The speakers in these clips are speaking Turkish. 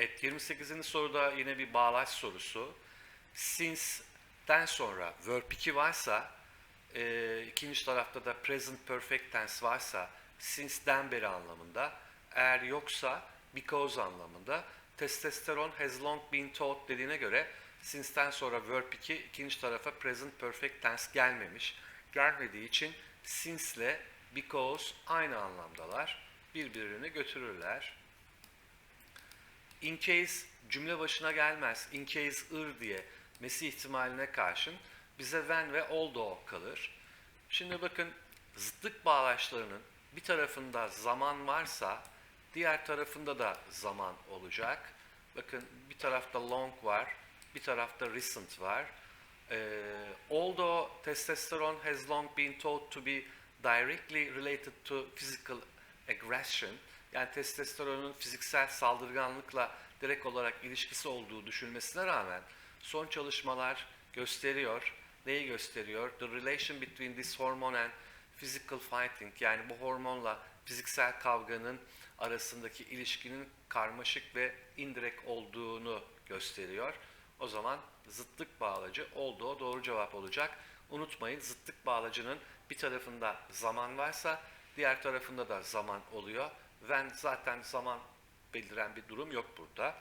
Evet 28. soruda yine bir bağlaç sorusu. Since'den sonra verb 2 varsa e, ikinci tarafta da present perfect tense varsa since'den beri anlamında eğer yoksa because anlamında testosteron has long been taught dediğine göre since'den sonra verb 2 ikinci tarafa present perfect tense gelmemiş. Gelmediği için since ile because aynı anlamdalar. Birbirini götürürler. In case cümle başına gelmez. In case ır diye mesi ihtimaline karşın bize when ve although kalır. Şimdi bakın zıtlık bağlaçlarının bir tarafında zaman varsa diğer tarafında da zaman olacak. Bakın bir tarafta long var, bir tarafta recent var. Ee, although testosterone has long been thought to be directly related to physical aggression, yani testosteronun fiziksel saldırganlıkla direkt olarak ilişkisi olduğu düşünmesine rağmen son çalışmalar gösteriyor. Neyi gösteriyor? The relation between this hormone and physical fighting yani bu hormonla fiziksel kavganın arasındaki ilişkinin karmaşık ve indirekt olduğunu gösteriyor. O zaman zıtlık bağlacı olduğu doğru cevap olacak. Unutmayın zıtlık bağlacının bir tarafında zaman varsa diğer tarafında da zaman oluyor. When zaten zaman belirlen bir durum yok burada.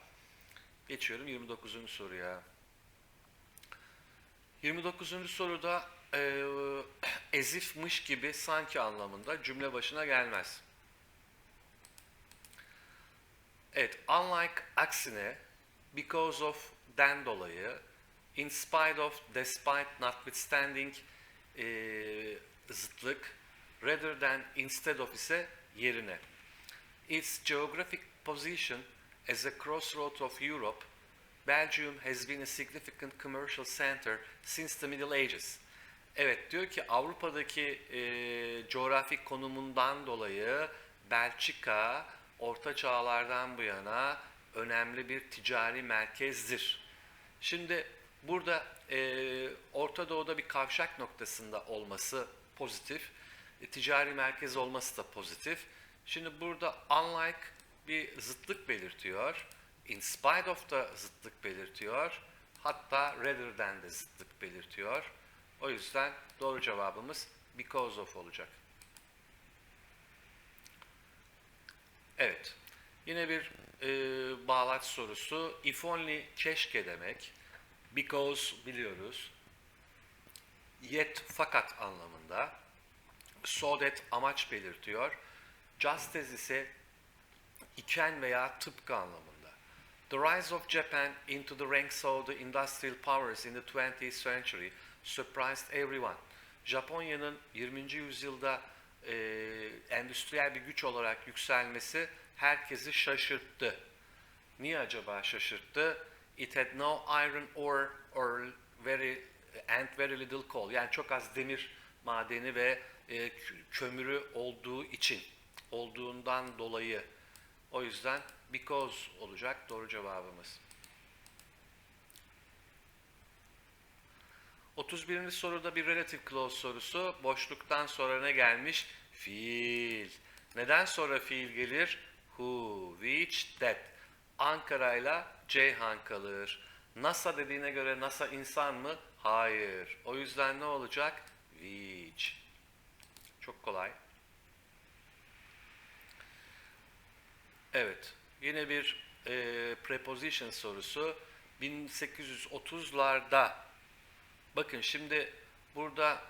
Geçiyorum 29. soruya. 29. soruda e, ezifmiş gibi sanki anlamında cümle başına gelmez. Evet, unlike aksine, because of den dolayı, in spite of, despite, notwithstanding e, zıtlık, rather than, instead of ise yerine. Its geographic position as a crossroad of Europe, Belgium has been a significant commercial center since the Middle Ages. Evet diyor ki Avrupa'daki e, coğrafik konumundan dolayı Belçika orta çağlardan bu yana önemli bir ticari merkezdir. Şimdi burada e, Orta Doğu'da bir kavşak noktasında olması pozitif, e, ticari merkez olması da pozitif. Şimdi burada unlike bir zıtlık belirtiyor. In spite of da zıtlık belirtiyor. Hatta rather than de zıtlık belirtiyor. O yüzden doğru cevabımız because of olacak. Evet. Yine bir e, bağlaç sorusu. If only keşke demek. Because biliyoruz. Yet fakat anlamında. So that amaç belirtiyor. Just as ise iken veya tıpkı anlamında. The rise of Japan into the ranks of the industrial powers in the 20th century surprised everyone. Japonya'nın 20. yüzyılda e, endüstriyel bir güç olarak yükselmesi herkesi şaşırttı. Niye acaba şaşırttı? It had no iron ore or very and very little coal. Yani çok az demir madeni ve e, kömürü olduğu için, olduğundan dolayı. O yüzden because olacak doğru cevabımız. 31. soruda bir relative clause sorusu. Boşluktan sonra ne gelmiş? Fiil. Neden sonra fiil gelir? Who, which, that. Ankara ile Ceyhan kalır. NASA dediğine göre NASA insan mı? Hayır. O yüzden ne olacak? Which. Çok kolay. Evet. Yine bir e, preposition sorusu. 1830'larda bakın şimdi burada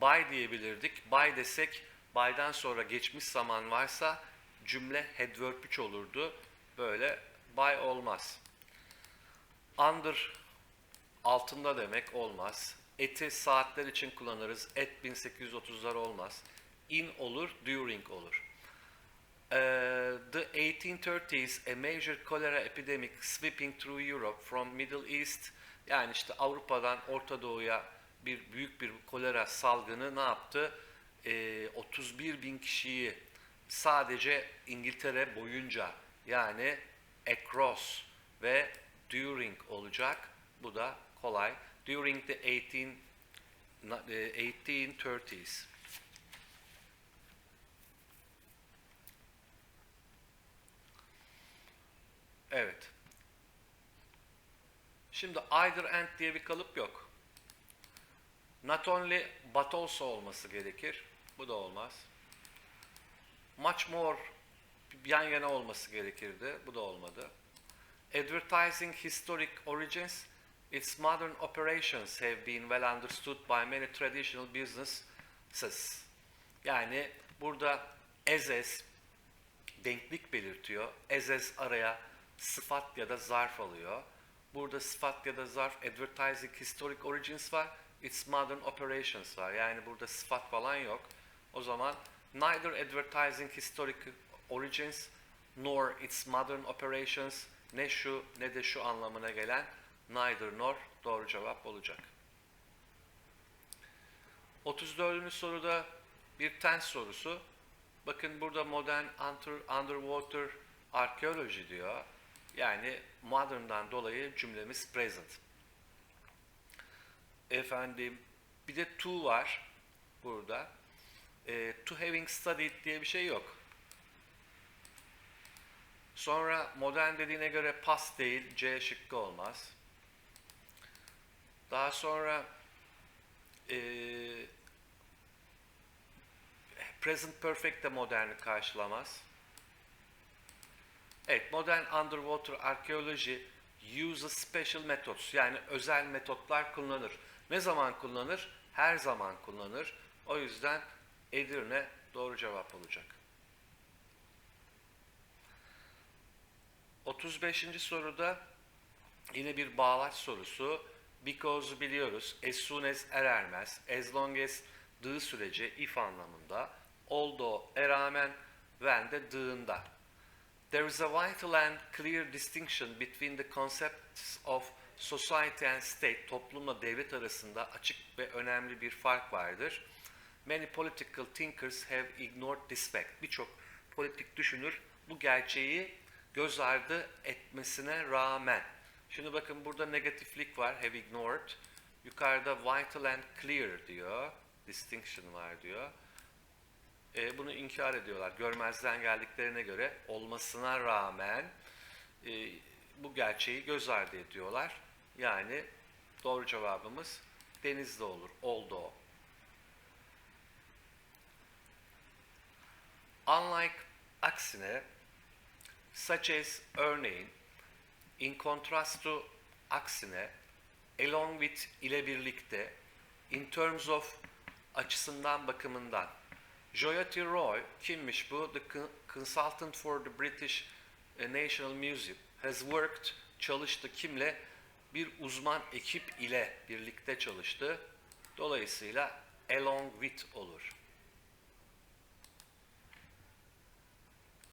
by diyebilirdik. By desek by'dan sonra geçmiş zaman varsa cümle verb 3 olurdu. Böyle by olmaz. Under altında demek olmaz. Eti saatler için kullanırız. Et 1830'lar olmaz. In olur, during olur. Uh, the 1830s, a major cholera epidemic sweeping through Europe from Middle East, yani işte Avrupa'dan Orta Doğu'ya bir büyük bir kolera salgını ne yaptı? Ee, 31 bin kişiyi sadece İngiltere boyunca yani across ve during olacak. Bu da kolay. During the 18 1830s. Evet. Şimdi either and diye bir kalıp yok. Not only but also olması gerekir. Bu da olmaz. Much more yan yana olması gerekirdi. Bu da olmadı. Advertising historic origins, its modern operations have been well understood by many traditional businesses. Yani burada ezes denklik belirtiyor. Ezes araya sıfat ya da zarf alıyor. Burada sıfat ya da zarf advertising historic origins var. Its modern operations var. Yani burada sıfat falan yok. O zaman neither advertising historic origins nor its modern operations ne şu ne de şu anlamına gelen neither nor doğru cevap olacak. 34. soruda bir tense sorusu. Bakın burada modern under, underwater archaeology diyor. Yani modern'dan dolayı cümlemiz present. Efendim bir de to var burada. E, to having studied diye bir şey yok. Sonra modern dediğine göre past değil, C şıkkı olmaz. Daha sonra e, present perfect de moderni karşılamaz. Evet, modern underwater archaeology uses special methods yani özel metotlar kullanır. Ne zaman kullanır? Her zaman kullanır. O yüzden Edirne doğru cevap olacak. 35. soruda yine bir bağlaç sorusu. Because biliyoruz. As soon as er ermez. As long as dığı sürece if anlamında. Although e rağmen when de dığında. There is a vital and clear distinction between the concepts of society and state, toplumla devlet arasında açık ve önemli bir fark vardır. Many political thinkers have ignored this fact. Birçok politik düşünür bu gerçeği göz ardı etmesine rağmen. Şimdi bakın burada negatiflik var, have ignored. Yukarıda vital and clear diyor, distinction var diyor. E, bunu inkar ediyorlar. Görmezden geldiklerine göre olmasına rağmen e, bu gerçeği göz ardı ediyorlar. Yani doğru cevabımız denizde olur, oldu o. Unlike aksine, such as örneğin, in contrast to aksine, along with ile birlikte, in terms of açısından bakımından. Joyati Roy kimmiş bu? The consultant for the British eh, National Museum has worked çalıştı kimle? Bir uzman ekip ile birlikte çalıştı. Dolayısıyla along with olur.